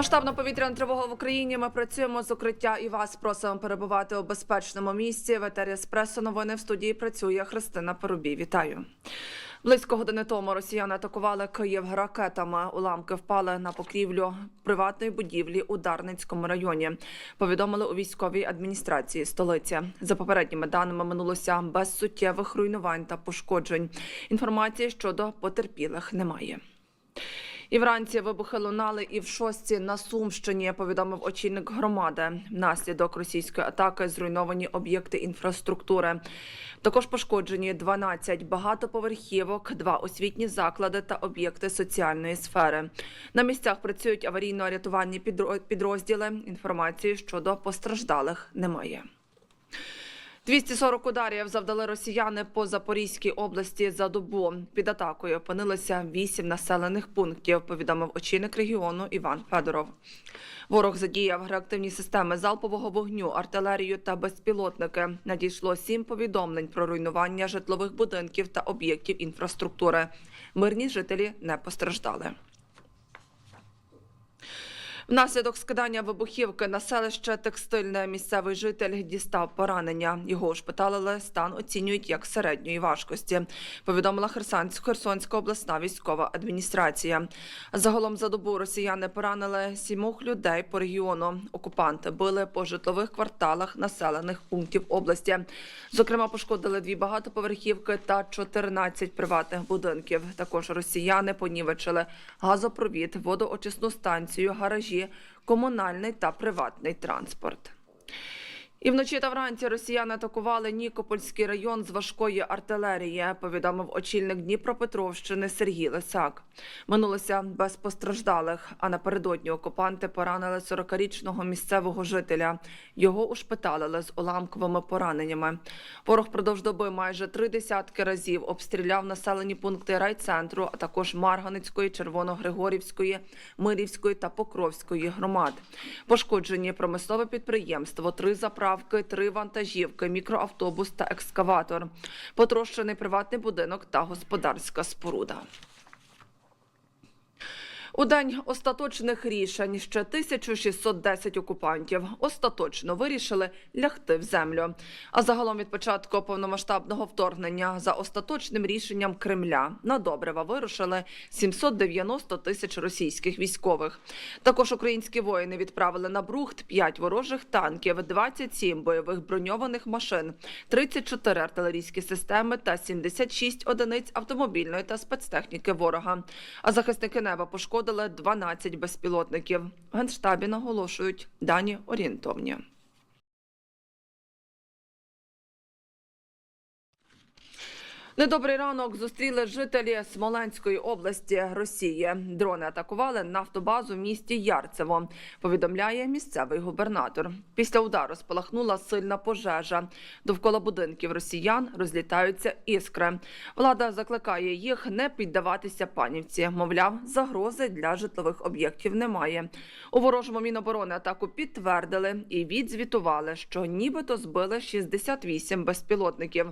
Масштабна повітряна тривога в Україні. Ми працюємо з укриття і вас просимо перебувати у безпечному місці. В етері «Еспресо» новини в студії працює Христина Порубій. Вітаю. Близько години тому росіяни атакували Київ ракетами. Уламки впали на покрівлю приватної будівлі у Дарницькому районі. Повідомили у військовій адміністрації столиці. За попередніми даними минулося без суттєвих руйнувань та пошкоджень. Інформації щодо потерпілих немає. І вранці вибухи лунали і в шостці на Сумщині. Повідомив очільник громади. Внаслідок російської атаки зруйновані об'єкти інфраструктури. Також пошкоджені 12 багатоповерхівок, два освітні заклади та об'єкти соціальної сфери. На місцях працюють аварійно-рятувальні підро- підрозділи. Інформації щодо постраждалих немає. 240 ударів завдали росіяни по Запорізькій області за добу. Під атакою опинилися вісім населених пунктів. Повідомив очільник регіону Іван Федоров. Ворог задіяв реактивні системи залпового вогню, артилерію та безпілотники. Надійшло сім повідомлень про руйнування житлових будинків та об'єктів інфраструктури. Мирні жителі не постраждали. Внаслідок скидання вибухівки на селище текстильне місцевий житель дістав поранення. Його ушпиталили, стан оцінюють як середньої важкості. Повідомила Херсонська Херсонська обласна військова адміністрація. Загалом за добу росіяни поранили сімох людей по регіону. Окупанти били по житлових кварталах населених пунктів області. Зокрема, пошкодили дві багатоповерхівки та 14 приватних будинків. Також росіяни понівечили газопровід, водоочисну станцію, гаражі, комунальний та приватний транспорт. І вночі та вранці росіяни атакували Нікопольський район з важкої артилерії, повідомив очільник Дніпропетровщини Сергій Лисак. Минулося без постраждалих, а напередодні окупанти поранили 40-річного місцевого жителя. Його ушпиталили з уламковими пораненнями. Ворог продовж доби майже три десятки разів обстріляв населені пункти райцентру, а також Марганицької, Червоногригорівської, Мирівської та Покровської громад. Пошкоджені промислове підприємство, три заправки, три вантажівки, мікроавтобус та екскаватор. Потрощений приватний будинок та господарська споруда. У день остаточних рішень ще 1610 окупантів остаточно вирішили лягти в землю. А загалом від початку повномасштабного вторгнення за остаточним рішенням Кремля на добрива вирушили 790 тисяч російських військових. Також українські воїни відправили на Брухт 5 ворожих танків, 27 бойових броньованих машин, 34 артилерійські системи та 76 одиниць автомобільної та спецтехніки ворога. А захисники неба пошкодили 12 безпілотників. В генштабі наголошують дані орієнтовні. Недобрий ранок зустріли жителі Смоленської області Росії. Дрони атакували нафтобазу в місті Ярцево. Повідомляє місцевий губернатор. Після удару спалахнула сильна пожежа. Довкола будинків росіян розлітаються іскри. Влада закликає їх не піддаватися панівці. Мовляв, загрози для житлових об'єктів немає. У ворожому міноборони атаку підтвердили і відзвітували, що нібито збили 68 безпілотників.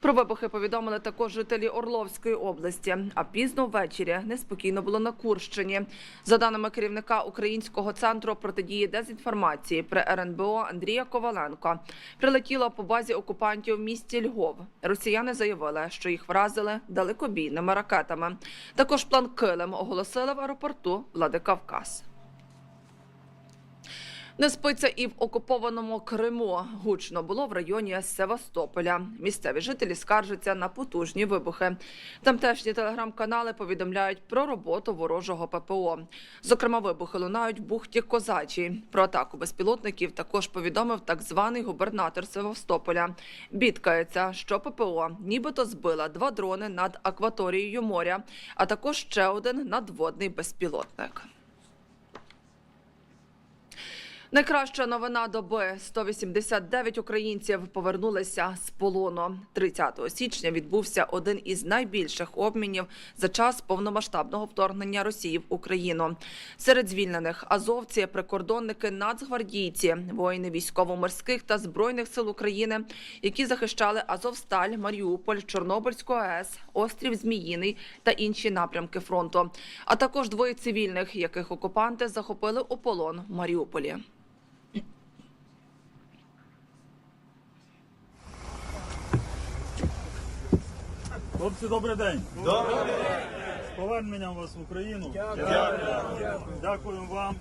Про вибухи повідомили також жителі Орловської області. А пізно ввечері неспокійно було на Курщині. За даними керівника Українського центру протидії дезінформації при РНБО Андрія Коваленко, прилетіло по базі окупантів в місті Львов. Росіяни заявили, що їх вразили далекобійними ракетами. Також план Килим оголосили в аеропорту Владикавказ. Не спиться і в окупованому Криму. Гучно було в районі Севастополя. Місцеві жителі скаржаться на потужні вибухи. Тамтешні телеграм-канали повідомляють про роботу ворожого ППО. Зокрема, вибухи лунають в бухті Козачій. Про атаку безпілотників також повідомив так званий губернатор Севастополя. Бідкається, що ППО нібито збила два дрони над акваторією моря, а також ще один надводний безпілотник. Найкраща новина доби 189 українців повернулися з полону. 30 січня відбувся один із найбільших обмінів за час повномасштабного вторгнення Росії в Україну. Серед звільнених азовці, прикордонники, нацгвардійці, воїни військово-морських та збройних сил України, які захищали Азовсталь, Маріуполь, Чорнобильську АЕС, острів Зміїний та інші напрямки фронту, а також двоє цивільних, яких окупанти захопили у полон в Маріуполі. Хлопці, добрий день. Добрий день. З поверненням вас в Україну. Дякую. Дякуємо вам.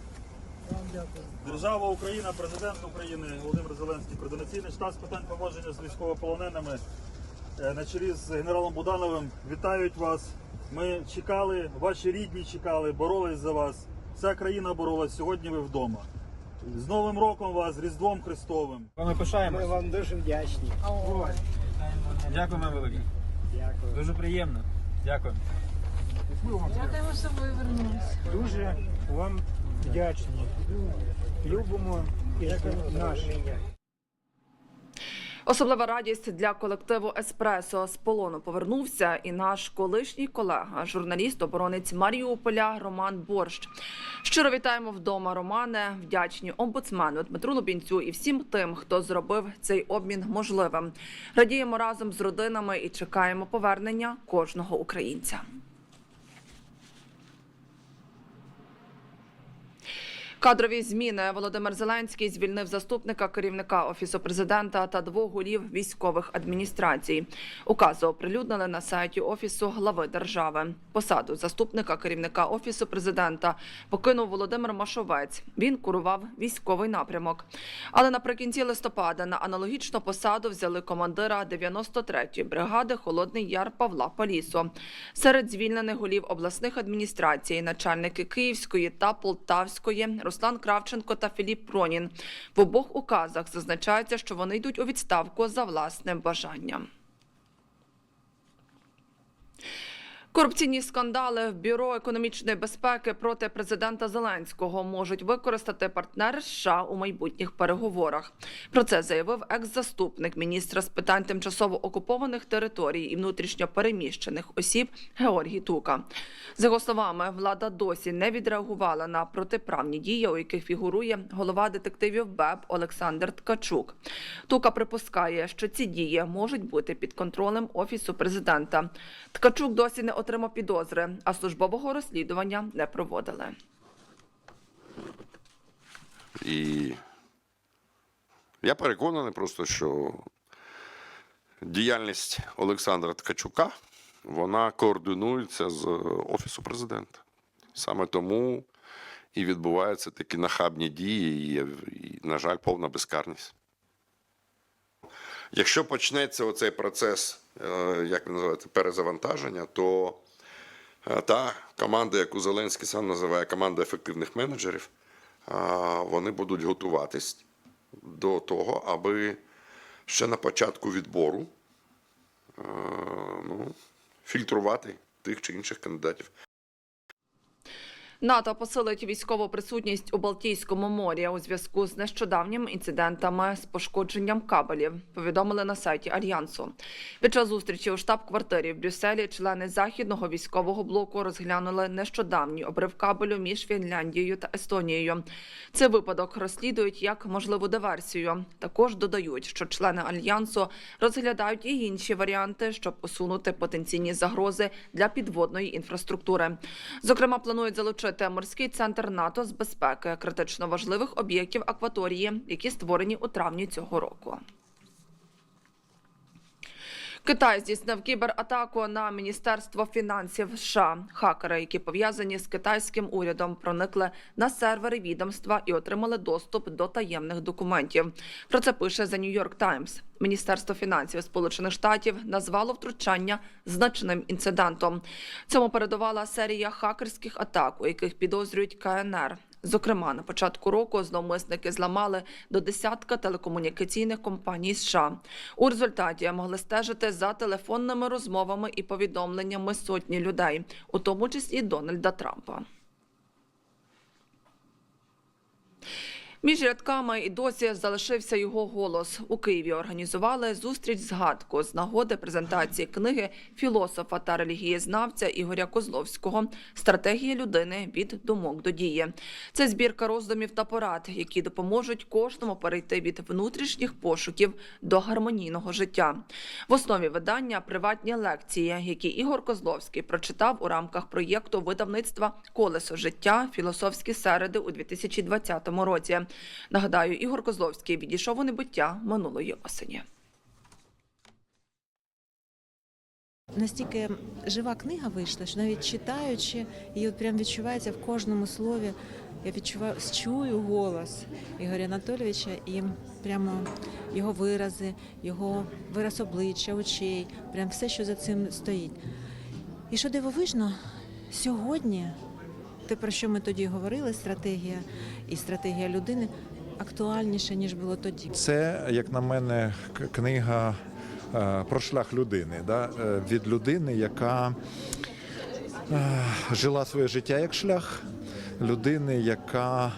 Держава Україна, президент України Володимир Зеленський, координаційний штаб з питань поводження з військовополоненими е, на чолі з генералом Будановим вітають вас. Ми чекали, ваші рідні чекали, боролись за вас. Вся країна боролась. Сьогодні ви вдома. З Новим роком вас, з Різдвом Христовим. Ми Ми вам дуже вдячні. Дякуємо велике. Дякую. Дуже приємно. Дякую. Дякуємо, що ви вернулися. Дуже вам вдячні. Любимо і наші. Особлива радість для колективу Еспресо з полону повернувся і наш колишній колега, журналіст, оборонець Маріуполя Роман Борщ. Щиро вітаємо вдома, Романе. Вдячні омбудсмену Дмитру Лубінцю і всім тим, хто зробив цей обмін можливим. Радіємо разом з родинами і чекаємо повернення кожного українця. Кадрові зміни Володимир Зеленський звільнив заступника керівника офісу президента та двох голів військових адміністрацій. Укази оприлюднили на сайті офісу глави держави. Посаду заступника керівника офісу президента покинув Володимир Машовець. Він курував військовий напрямок. Але наприкінці листопада на аналогічну посаду взяли командира 93-ї бригади Холодний Яр Павла Полісо. Серед звільнених голів обласних адміністрацій, начальники Київської та Полтавської Руслан Кравченко та Філіп Пронін. В обох указах зазначається, що вони йдуть у відставку за власним бажанням. Корупційні скандали в бюро економічної безпеки проти президента Зеленського можуть використати партнери США у майбутніх переговорах. Про це заявив екс-заступник міністра з питань тимчасово окупованих територій і внутрішньо переміщених осіб Георгій Тука. За його словами, влада досі не відреагувала на протиправні дії, у яких фігурує голова детективів БЕБ Олександр Ткачук. Тука припускає, що ці дії можуть бути під контролем офісу президента. Ткачук досі не отримав підозри, а службового розслідування не проводили. І я переконаний просто, що діяльність Олександра Ткачука вона координується з Офісу президента. Саме тому і відбуваються такі нахабні дії, і, на жаль, повна безкарність. Якщо почнеться оцей процес, як він називається, перезавантаження, то е, та команда, яку Зеленський сам називає команда ефективних менеджерів, е, вони будуть готуватись до того, аби ще на початку відбору е, ну, фільтрувати тих чи інших кандидатів. НАТО посилить військову присутність у Балтійському морі у зв'язку з нещодавніми інцидентами з пошкодженням кабелів. Повідомили на сайті Альянсу. Під час зустрічі у штаб-квартирі в Брюсселі члени західного військового блоку розглянули нещодавній обрив кабелю між Фінляндією та Естонією. Цей випадок розслідують як можливу диверсію. Також додають, що члени альянсу розглядають і інші варіанти, щоб усунути потенційні загрози для підводної інфраструктури. Зокрема, планують залучити морський центр НАТО з безпеки критично важливих об'єктів акваторії, які створені у травні цього року. Китай здійснив кібератаку на міністерство фінансів США. Хакери, які пов'язані з китайським урядом, проникли на сервери відомства і отримали доступ до таємних документів. Про це пише The New York Times. Міністерство фінансів Сполучених Штатів назвало втручання значним інцидентом. Цьому передувала серія хакерських атак, у яких підозрюють КНР. Зокрема, на початку року зловмисники зламали до десятка телекомунікаційних компаній США. У результаті могли стежити за телефонними розмовами і повідомленнями сотні людей, у тому числі Дональда Трампа. Між рядками і досі залишився його голос. У Києві організували зустріч згадку з нагоди презентації книги філософа та релігієзнавця Ігоря Козловського Стратегія людини від думок до дії. Це збірка роздумів та порад, які допоможуть кожному перейти від внутрішніх пошуків до гармонійного життя. В основі видання приватні лекції, які Ігор Козловський прочитав у рамках проєкту видавництва Колесо життя філософські середи у 2020 році. Нагадаю, Ігор Козловський відійшов у небуття минулої осені. Настільки жива книга вийшла, що навіть читаючи, її от прям відчувається в кожному слові. Я відчуваю, чую голос Ігоря Анатолійовича і прямо його вирази, його вираз обличчя, очей, прям все, що за цим стоїть. І що дивовижно, сьогодні те, про що ми тоді говорили, стратегія і стратегія людини актуальніше, ніж було тоді. Це, як на мене, книга е, про шлях людини. Да? Е, Від людини, яка е, жила своє життя як шлях, людини, яка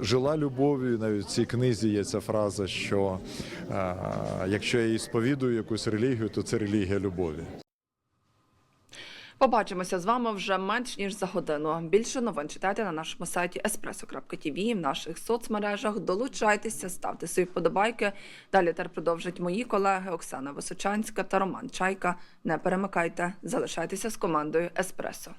жила любов'ю. Навіть в цій книзі є ця фраза, що якщо я і сповідую якусь релігію, то це релігія любові. Побачимося з вами вже менш ніж за годину. Більше новин читайте на нашому сайті espresso.tv, в наших соцмережах. Долучайтеся, ставте свої вподобайки. Далі тепер продовжать мої колеги Оксана Височанська та Роман Чайка. Не перемикайте, залишайтеся з командою Еспресо.